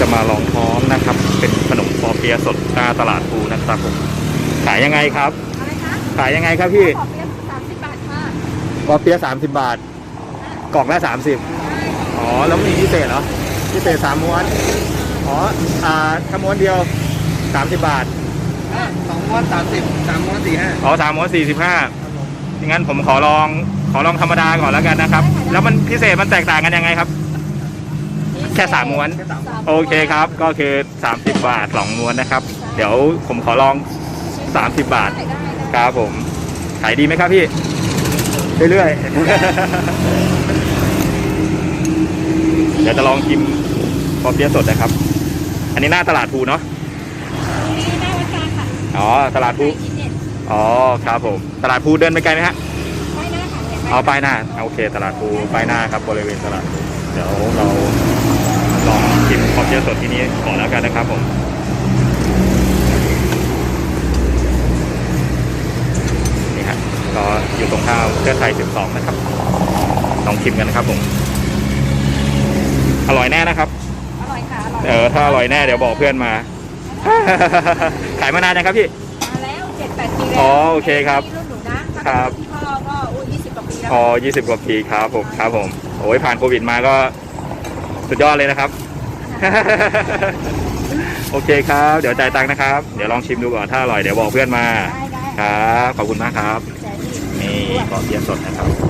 จะมาลองท้องนะครับ เป็นขนมปอเปียะสดหน้าตลาดภูนะครับผมขายยังไงครับ อะไรคะขายยังไงครับพี่ ขอเพียงสามสิบบาทค่ะปอเปียะสามสิบบาท กล่องละสามสิบอ๋อ แล้วมีพิเศษเหรอ พิเศษสามม้วน อ๋อ อ่าถ้าม้วนเดียวสามสิบบาทสองม้วนสามสิบสามม้วนสี่ห้าอ๋อสามม้วนสี่สิบห้างั้นผมขอลอง ขอลองธรรมดาก่อนแล้วกันนะครับ แล้วมันพิเศษมันแตกต่างกันยังไงครับแค่สามม้วนแค่สามโอเคครับ ก็คือ 30 บาทสองม้วนนะครับ เดี๋ยวผมขอลอง 30 บาทได้ได้ได้ครับผม ขายดีไหมครับพี่ เรื่อยๆ เดี๋ยวจะลองชิมปอเปี๊ยะสดนะครับ อันนี้หน้าตลาดภูเนาะนี่หน้าวัดกลางค่ะอ๋อ ตลาดภูไปกินเน็ตอ๋อ ครับผม ตลาดภูเดินไปไกลไหมฮะไปหน้าค่ะเนี่ยเอาป้ายหน้า โอเค ตลาดภูป้ายหน้าครับบริเวณตลาดภูเดี๋ยวเรา ลองชิมปอเปี๊ยะสดที่นี้ก่อนแล้วกันนะครับผมนี่ฮะก็อยู่ตรงข้าวเพื่อไทย12นะครับลองชิมกันนะครับผมอร่อยแน่นะครับอร่อยค่ะอร่อยเออถ้าอร่อยแน่เดี๋ยวบอกเพื่อนมา ขายมานานยังครับพี่มาแล้วเจ็ดแปดปีแล้วอ๋อโอเคครับรุ่นหนูนะครับที่พ่อก็อุ้ยยี่สิบกว่าปีแล้วอ๋อ20กว่าปีครับผมครับผมโอ้ยผ่านโควิดมาก็ สุดยอดเลยนะครับ โอเคครับ เดี๋ยวจ่ายตังค์นะครับ เดี๋ยวลองชิมดูก่อนถ้าอร่อยเดี๋ยวบอกเพื่อนมา ครับ ขอบคุณมากครับ นี่ขอเทียนสดนะครับ